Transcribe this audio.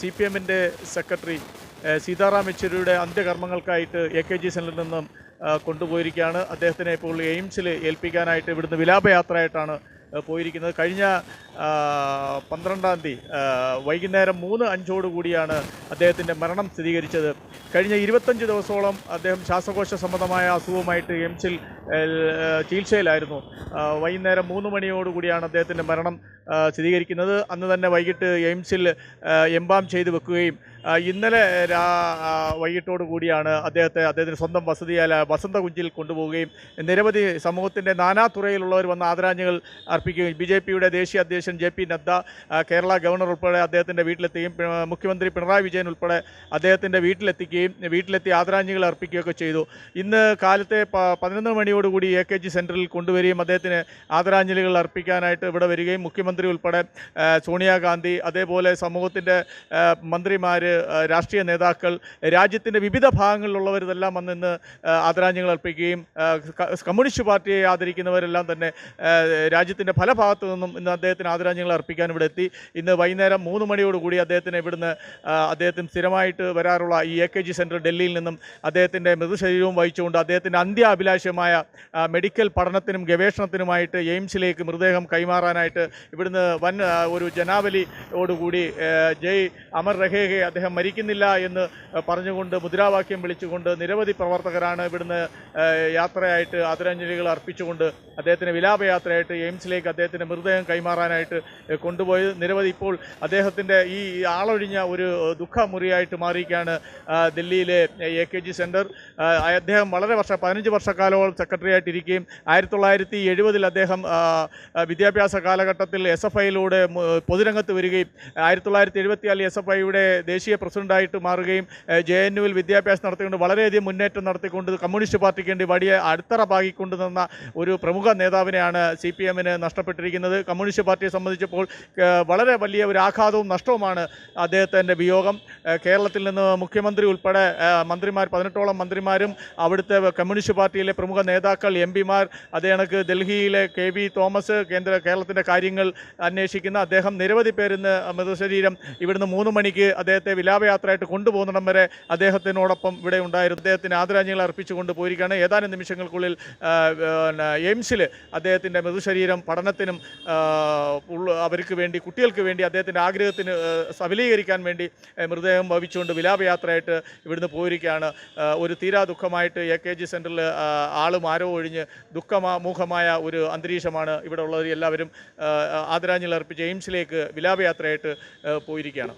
C P എമ്മിന്റെ secretary Sitaram യെച്ചൂരിയുടെ അന്ത്യകർമ്മങ്ങൾക്കായിട്ട് എ കെ ജി സെനിൽ നിന്നും കൊണ്ടുപോയിരിക്കുകയാണ്. അദ്ദേഹത്തിനെ ഇപ്പോൾ എയിംസിൽ ഏൽപ്പിക്കാനായിട്ട് ഇവിടുന്ന് വിലാപയാത്രയായിട്ടാണ് പോയിരിക്കുന്നത്. കഴിഞ്ഞ പന്ത്രണ്ടാം തീയതി വൈകുന്നേരം മൂന്ന് അഞ്ചോട് കൂടിയാണ് അദ്ദേഹത്തിന്റെ മരണം സ്ഥിരീകരിച്ചത്. കഴിഞ്ഞ ഇരുപത്തഞ്ച് ദിവസത്തോളം അദ്ദേഹം ശ്വാസകോശ സംബന്ധമായ അസുഖവുമായിട്ട് എംസിൽ ചികിത്സയിലായിരുന്നു. വൈകുന്നേരം മൂന്ന് മണിയോടുകൂടിയാണ് അദ്ദേഹത്തിന്റെ മരണം സ്ഥിരീകരിക്കുന്നത്. അന്ന് തന്നെ വൈകിട്ട് എയിംസിൽ എംബാം ചെയ്ത് വെക്കുകയും ഇന്നലെ വൈകിട്ടോടു കൂടിയാണ് അദ്ദേഹത്തെ അദ്ദേഹത്തിന്റെ സ്വന്തം വസതിയായ വസന്തകുഞ്ചിൽ കൊണ്ടുപോവുകയും നിരവധി സമൂഹത്തിന്റെ നാനാതുറയിലുള്ളവർ വന്ന് ആദരാഞ്ജലികൾ അർപ്പിക്കുകയും ബി ജെ പിയുടെ ദേശീയ അധ്യക്ഷൻ J P Nadda Kerala governor ഉൾപ്പെടെ അദ്ദേഹത്തിന്റെ വീട്ടിലെത്തുകയും മുഖ്യമന്ത്രി പിണറായി വിജയൻ ഉൾപ്പെടെ അദ്ദേഹത്തിന്റെ വീട്ടിലെത്തിക്കുകയും വീട്ടിലെത്തി ആദരാഞ്ജലികൾ അർപ്പിക്കുകയൊക്കെ ചെയ്തു. ഇന്ന് കാലത്തെ പതിനൊന്ന് മണിയോടുകൂടി എ കെ ജി സെന്ററിൽ കൊണ്ടുവരികയും അദ്ദേഹത്തിന് ആദരാഞ്ജലികൾ അർപ്പിക്കാനായിട്ട് ഇവിടെ വരികയും മുഖ്യമന്ത്രി ഉൾപ്പെടെ സോണിയാഗാന്ധി അതേപോലെ സമൂഹത്തിന്റെ മന്ത്രിമാർ രാഷ്ട്രീയ നേതാക്കൾ രാജ്യത്തിന്റെ വിവിധ ഭാഗങ്ങളിലുള്ളവരിതെല്ലാം വന്ന് ഇന്ന് ആദരാഞ്ജലികൾ അർപ്പിക്കുകയും കമ്മ്യൂണിസ്റ്റ് പാർട്ടിയെ ആദരിക്കുന്നവരെല്ലാം തന്നെ രാജ്യത്തിന്റെ പല ഭാഗത്തു നിന്നും ഇന്ന് അദ്ദേഹത്തിന് ആദരാഞ്ജലികൾ അർപ്പിക്കാൻ ഇവിടെ എത്തി. ഇന്ന് വൈകുന്നേരം മൂന്ന് മണിയോടുകൂടി അദ്ദേഹത്തിന് ഇവിടുന്ന് അദ്ദേഹത്തിന് സ്ഥിരമായിട്ട് വരാറുള്ള ഈ എ കെ ജി സെന്റർ ഡൽഹിയിൽ നിന്നും അദ്ദേഹത്തിന്റെ മൃതശരീരവും വഹിച്ചുകൊണ്ട് അദ്ദേഹത്തിന്റെ അന്ത്യ അഭിലാഷമായ മെഡിക്കൽ പഠനത്തിനും ഗവേഷണത്തിനുമായിട്ട് എയിംസിലേക്ക് മൃതദേഹം കൈമാറാനായിട്ട് ഇവിടുന്ന് വൻ ഒരു ജനാവലിയോടുകൂടി ജയ് അമർ രഹേഹെ അദ്ദേഹം മരിക്കുന്നില്ല എന്ന് പറഞ്ഞുകൊണ്ട് മുദ്രാവാക്യം വിളിച്ചുകൊണ്ട് നിരവധി പ്രവർത്തകരാണ് ഇവിടുന്ന് യാത്രയായിട്ട് ആദരാഞ്ജലികൾ അർപ്പിച്ചുകൊണ്ട് അദ്ദേഹത്തിന് വിലാപയാത്രയായിട്ട് എയിംസിലേക്ക് അദ്ദേഹത്തിന്റെ മൃതദേഹം കൈമാറാനായിട്ട് കൊണ്ടുപോയത്. നിരവധി ഇപ്പോൾ അദ്ദേഹത്തിന്റെ ഈ ആളൊഴിഞ്ഞ ഒരു ദുഃഖമുറിയായിട്ട് മാറിയിരിക്കുകയാണ് ദില്ലിയിലെ എ കെ ജി സെന്റർ അദ്ദേഹം വളരെ വർഷം പതിനഞ്ച് വർഷക്കാലോളം സെക്രട്ടറി ആയിട്ടിരിക്കുകയും ആയിരത്തി തൊള്ളായിരത്തി എഴുപതിൽ അദ്ദേഹം വിദ്യാഭ്യാസ കാലഘട്ടത്തിൽ എസ് എഫ് ഐയിലൂടെ പൊതുരംഗത്ത് വരികയും ആയിരത്തി തൊള്ളായിരത്തി എഴുപത്തിയാലിൽ എസ് എഫ് ഐയുടെ ദേശീയ പ്രസിഡന്റായിട്ട് മാറുകയും ജെ എൻ യുവിൽ വിദ്യാഭ്യാസം നടത്തിക്കൊണ്ട് വളരെയധികം മുന്നേറ്റം നടത്തിക്കൊണ്ട് കമ്മ്യൂണിസ്റ്റ് പാർട്ടിക്ക് വേണ്ടി വലിയ അടിത്തറ പാകിക്കൊണ്ട് നിന്ന ഒരു പ്രമുഖ നേതാവിനെയാണ് സി പി എമ്മിന് നഷ്ടപ്പെട്ടിരിക്കുന്നത്. കമ്മ്യൂണിസ്റ്റ് പാർട്ടിയെ സംബന്ധിച്ചപ്പോൾ വളരെ വലിയ ഒരു ആഘാതവും നഷ്ടവുമാണ് അദ്ദേഹത്തിന്റെ വിയോഗം. കേരളത്തിൽ നിന്ന് മുഖ്യമന്ത്രി ഉൾപ്പെടെ മന്ത്രിമാർ പതിനെട്ടോളം മന്ത്രിമാരും അവിടുത്തെ കമ്മ്യൂണിസ്റ്റ് പാർട്ടിയിലെ പ്രമുഖ നേതാക്കൾ എം പിമാർ അതേ കണക്ക് ഡൽഹിയിലെ കെ വി തോമസ് കേന്ദ്ര കേരളത്തിന്റെ കാര്യങ്ങൾ അന്വേഷിക്കുന്ന അദ്ദേഹം നിരവധി പേരിന്ന് മൃതശരീരം ഇവിടുന്ന് മൂന്ന് മണിക്ക് അദ്ദേഹത്തെ വിലാപയാത്രയായിട്ട് കൊണ്ടുപോകുന്നിടം വരെ അദ്ദേഹത്തിനോടൊപ്പം ഇവിടെ ഉണ്ടായിരുന്നു. അദ്ദേഹത്തിന് ആദരാഞ്ജലികൾ അർപ്പിച്ചുകൊണ്ട് പോയിരിക്കുകയാണ്. ഏതാനും നിമിഷങ്ങൾക്കുള്ളിൽ എയിംസിൽ അദ്ദേഹത്തിന്റെ മൃതശരീരം പഠനത്തിനും അവർക്ക് വേണ്ടി കുട്ടികൾക്ക് വേണ്ടി അദ്ദേഹത്തിന്റെ ആഗ്രഹത്തിന് സബലീകരിക്കാൻ വേണ്ടി മൃതദേഹം ഭവിച്ചുകൊണ്ട് വിലാപയാത്രയായിട്ട് ഇവിടുന്ന് പോയിരിക്കുകയാണ്. ഒരു തീരാ ദുഃഖമായിട്ട് എ കെ ജി സെന്ററിൽ ആളും ആരോ ഒഴിഞ്ഞ് ദുഃഖമുഖമായ ഒരു അന്തരീക്ഷമാണ് ഇവിടെ ഉള്ളവർ എല്ലാവരും ആദരാഞ്ജലി അർപ്പിച്ച് എയിംസിലേക്ക് വിലാപയാത്രയായിട്ട് പോയിരിക്കുകയാണ്.